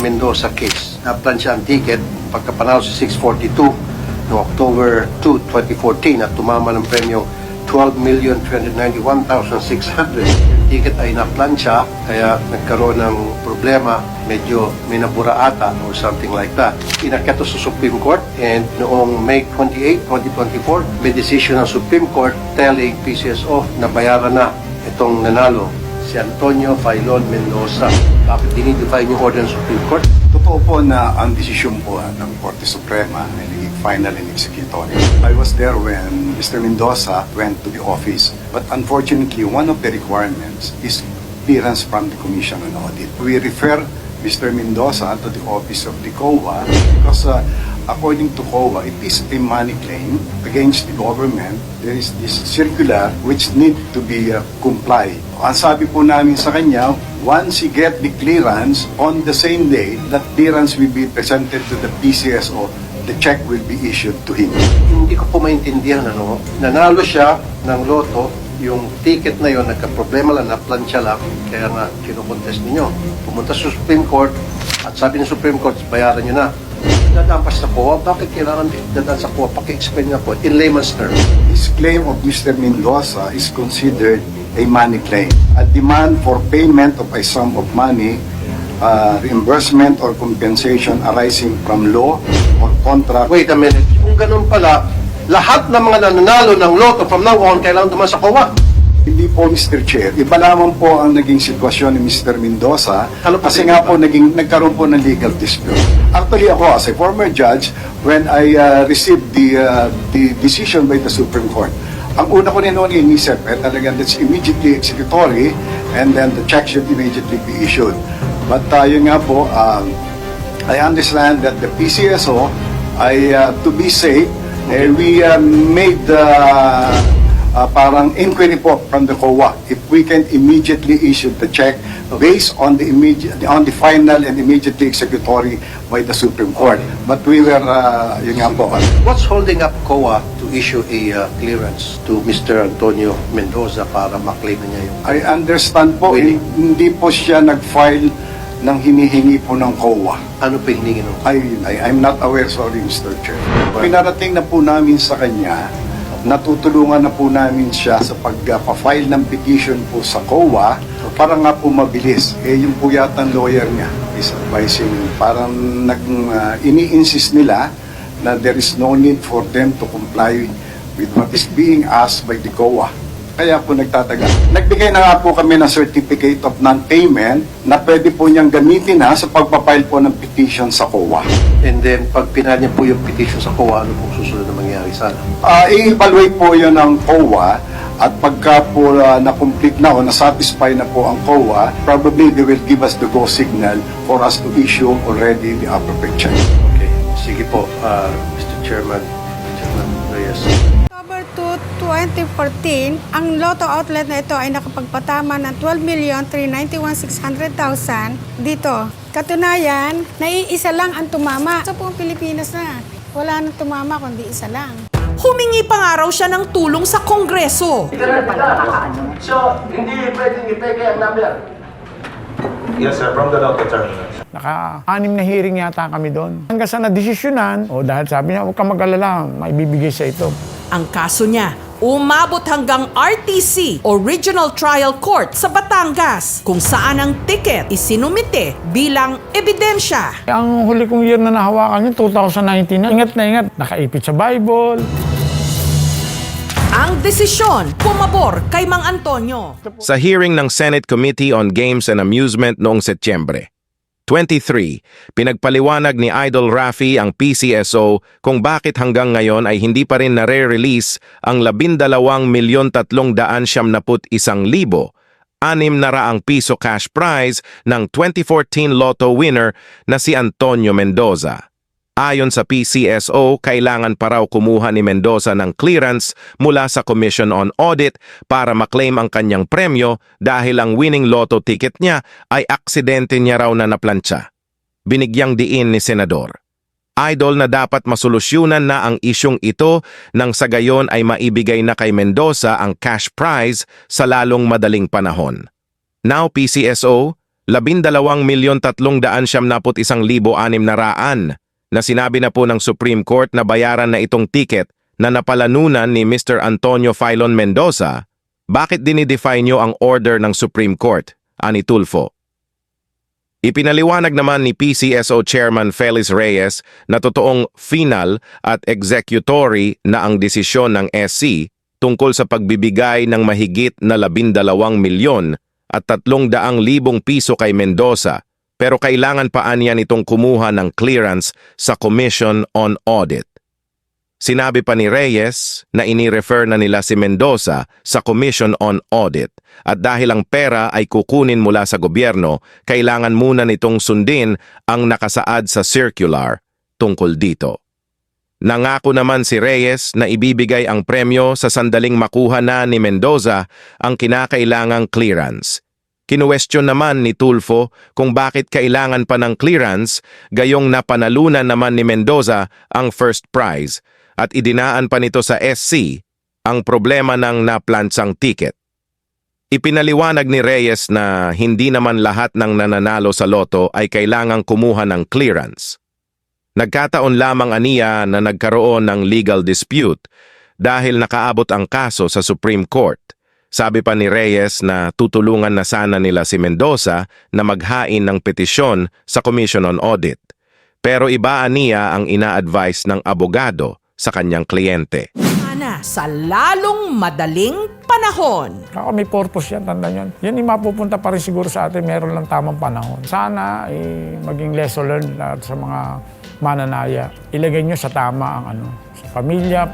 Mendoza case. Naplan siya ang ticket pagkapanalo sa 642 no October 2, 2014 at tumama ng premyo 12,391,600. Yung ticket ay naplan siya kaya nagkaroon ng problema medyo may nabura ata or something like that. Inakyat sa Supreme Court and noong May 28, 2024 may decision ng Supreme Court telling PCSO na bayaran na itong nanalo si Antonio Failon Mendoza. Bakit dinidefy yung order ng Supreme Court? Totoo po na ang desisyon po ah, ng Korte Suprema ay naging final and executory. I was there when Mr. Mendoza went to the office. But unfortunately, one of the requirements is clearance from the Commission on Audit. We refer Mr. Mendoza to the office of the COA because uh, according to COA, it is a money claim against the government. There is this circular which need to be uh, complied. Ang sabi po namin sa kanya, once he get the clearance, on the same day, that clearance will be presented to the PCSO, the check will be issued to him. Hindi ko po maintindihan ano. Nanalo siya ng loto, yung ticket na yon nagka-problema lang, na-plansya lang, kaya nga kinukontest ninyo. Pumunta sa Supreme Court at sabi ng Supreme Court, bayaran nyo na. Dadaan pa sa COA, bakit kailangan dadaan sa COA? Paki-explain nga po, in layman's terms. This claim of Mr. Mendoza is considered a money claim. A demand for payment of a sum of money, uh, reimbursement or compensation arising from law or contract. Wait a minute, kung ganun pala, lahat ng mga nananalo ng loto from now on, kailangan duman sa COA. Hindi po, Mr. Chair. Iba lamang po ang naging sitwasyon ni Mr. Mendoza po kasi nga po naging, nagkaroon po ng legal dispute. Actually ako, as a former judge, when I uh, received the, uh, the decision by the Supreme Court, ang una ko noon inisip, eh, talagang that's immediately executory and then the check should immediately be issued. But tayo nga po, um, I understand that the PCSO, ay, uh, to be safe, eh, we uh, made uh, uh, parang inquiry po from the COA if we can immediately issue the check based on the immediate on the final and immediately executory by the Supreme Court. But we were, uh, yun nga po, What's holding up COA to issue a uh, clearance to Mr. Antonio Mendoza para maklaim niya yung... I understand po, Pwede. hindi po siya nag-file ng hinihingi po ng COA. Ano pa hiningi nung... I, I, I'm not aware, sorry Mr. Chair. Pinarating na po namin sa kanya, natutulungan na po namin siya sa pagpa-file ng petition po sa COA para nga po mabilis. Eh, yung po yata ang lawyer niya is advising, parang nag, uh, ini-insist nila na there is no need for them to comply with what is being asked by the COA. Kaya po nagtatagal. Nagbigay na nga po kami ng certificate of non-payment na pwede po niyang gamitin ha sa pagpapile po ng petition sa COA. And then, pag pinal niya po yung petition sa COA, ano pong susunod na mangyayari sana? Ah, i-evaluate po yun ng COA at pagka po ah, na-complete na o na-satisfy na po ang COA, probably they will give us the go signal for us to issue already the appropriate check. Okay. Sige po, uh, Mr. Chairman, Chairman Reyes. October 2, 2014, ang Lotto outlet na ito ay nakapagpatama ng 12,391,600,000 dito. Katunayan, naiisa lang ang tumama. Sa buong Pilipinas na, wala nang tumama kundi isa lang. Humingi pa nga raw siya ng tulong sa Kongreso. So, hindi pwedeng ipeke ang number. Yes, sir. From the Lotto Terminal. Naka-anim na hearing yata kami doon. Hanggang sa na-desisyonan, o dahil sabi niya, huwag kang mag-alala, may bibigay sa ito. Ang kaso niya, umabot hanggang RTC o Regional Trial Court sa Batangas kung saan ang ticket isinumite bilang ebidensya. Ang huli kong year na nahawakan yun, 2019 na. Ingat na ingat, nakaipit sa Bible. Ang desisyon, pumabor kay Mang Antonio. sa hearing ng Senate Committee on Games and Amusement noong Setyembre. 23. Pinagpaliwanag ni Idol Rafi ang PCSO kung bakit hanggang ngayon ay hindi pa rin nare-release ang 12 milyon 371 libo anim na raang piso cash prize ng 2014 Lotto winner na si Antonio Mendoza. Ayon sa PCSO, kailangan pa raw kumuha ni Mendoza ng clearance mula sa Commission on Audit para maklaim ang kanyang premyo dahil ang winning lotto ticket niya ay aksidente niya raw na naplantsa. Binigyang diin ni Senador. Idol na dapat masolusyunan na ang isyong ito nang sa gayon ay maibigay na kay Mendoza ang cash prize sa lalong madaling panahon. Now PCSO, labindalawang milyon tatlong daan siyam naput isang libo anim na raan na sinabi na po ng Supreme Court na bayaran na itong ticket na napalanunan ni Mr. Antonio Filon Mendoza, bakit dinidefine nyo ang order ng Supreme Court, ani Tulfo? Ipinaliwanag naman ni PCSO Chairman Felix Reyes na totoong final at executory na ang desisyon ng SC tungkol sa pagbibigay ng mahigit na labindalawang milyon at tatlong daang libong piso kay Mendoza pero kailangan pa aniya nitong kumuha ng clearance sa Commission on Audit. Sinabi pa ni Reyes na ini-refer na nila si Mendoza sa Commission on Audit at dahil ang pera ay kukunin mula sa gobyerno, kailangan muna nitong sundin ang nakasaad sa circular tungkol dito. Nangako naman si Reyes na ibibigay ang premyo sa sandaling makuha na ni Mendoza ang kinakailangang clearance. Kinuwestiyon naman ni Tulfo kung bakit kailangan pa ng clearance gayong napanalunan naman ni Mendoza ang first prize at idinaan pa nito sa SC ang problema ng naplansang ticket. Ipinaliwanag ni Reyes na hindi naman lahat ng nananalo sa loto ay kailangang kumuha ng clearance. Nagkataon lamang aniya na nagkaroon ng legal dispute dahil nakaabot ang kaso sa Supreme Court. Sabi pa ni Reyes na tutulungan na sana nila si Mendoza na maghain ng petisyon sa Commission on Audit. Pero iba aniya ang ina-advise ng abogado sa kanyang kliyente. Sana sa lalong madaling panahon. Ako may purpose yan, tanda yan. Yan yung mapupunta pa rin siguro sa atin, meron lang tamang panahon. Sana eh, maging lesson learned sa mga mananaya. Ilagay nyo sa tama ang ano, sa pamilya,